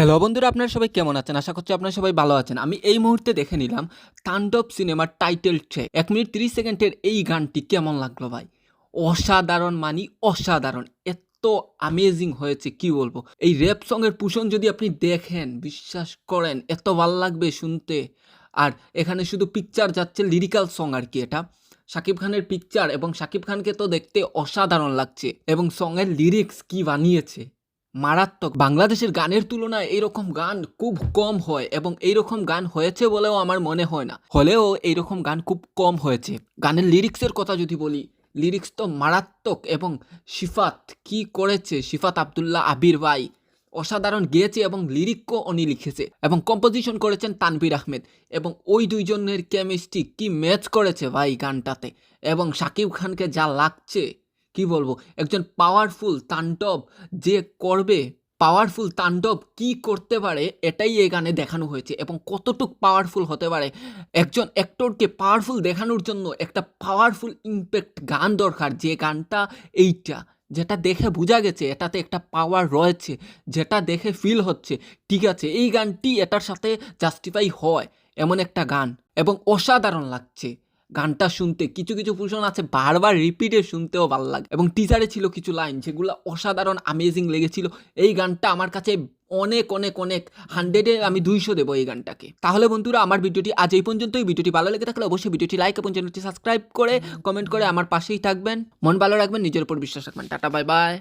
Hello বন্ধুরা, আপনারা সবাই কেমন আছেন? আশা করছি আপনারা সবাই ভালো আছেন। আমি এই মুহূর্তে দেখে নিলাম তাণ্ডব সিনেমার টাইটেল ট্র্যাক এক মিনিট তিরিশ সেকেন্ডের এই গানটি কেমন লাগল ভাই? অসাধারণ মানি, অসাধারণ। এত আমেজিং হয়েছে, কি বলব? এই র্যাপ সঙ্গের পুষণ যদি আপনি দেখেন, বিশ্বাস করেন, এত ভালো লাগবে শুনতে। আর এখানে শুধু পিকচার যাচ্ছে লিরিক্যাল সং আর কি এটা। শাকিব খানের পিকচার এবং শাকিব খানকে তো দেখতে অসাধারণ লাগছে। এবং সঙের লিরিক্স কি বানিয়েছে। মারাত্মক। বাংলাদেশের গানের তুলনায় এইরকম গান খুব কম হয় এবং এইরকম গান হয়েছে বলেও আমার মনে হয় না। হলেও এইরকম গান খুব কম হয়েছে। গানের লিরিক্সের কথা যদি বলি, লিরিক্স তো মারাত্মক এবং শিফাত কি করেছে? শিফাত আবদুল্লাহ আবির ভাই অসাধারণ গেয়েছে এবং লিরিকও উনি লিখেছে এবং কম্পোজিশন করেছেন তানভীর আহমেদ এবং ওই দুইজনের কেমিস্ট্রি কি ম্যাচ করেছে ভাই গানটাতে এবং শাকিব খানকে যা লাগছে। কি বলব? একজন পাওয়ারফুল তাণ্ডব যে করবে পাওয়ারফুল তাণ্ডব কি করতে পারে এটাই এই গানে দেখানো হয়েছে এবং কতটুক পাওয়ারফুল হতে পারে, একজন অ্যাক্টরকে পাওয়ারফুল দেখানোর জন্য একটা পাওয়ারফুল ইম্প্যাক্ট গান দরকার যে গানটা এইটা, যেটা দেখে বোঝা গেছে এটাতে একটা পাওয়ার রয়েছে, যেটা দেখে ফিল হচ্ছে, ঠিক আছে, এই গানটি এটার সাথে জাস্টিফাই হয় এমন একটা গান এবং অসাধারণ লাগছে। গানটা শুনতে, কিছু কিছু পুষণ আছে, বারবার রিপিটে শুনতেও ভালো লাগে। এবং টিজারে ছিল কিছু লাইন যেগুলো অসাধারণ আমেজিং লেগেছিল। এই গানটা আমার কাছে অনেক অনেক অনেক হান্ড্রেডে আমি দুইশো দেবো এই গানটাকে। তাহলে বন্ধুরা, আমার ভিডিওটি আজ এই পর্যন্তই। ভিডিওটি ভালো লেগে থাকলে অবশ্যই ভিডিওটি লাইক এবং চ্যানেলটি সাবস্ক্রাইব করে কমেন্ট করে আমার পাশেই থাকবেন। মন ভালো রাখবেন, নিজের উপর বিশ্বাস রাখবেন। Tata bye bye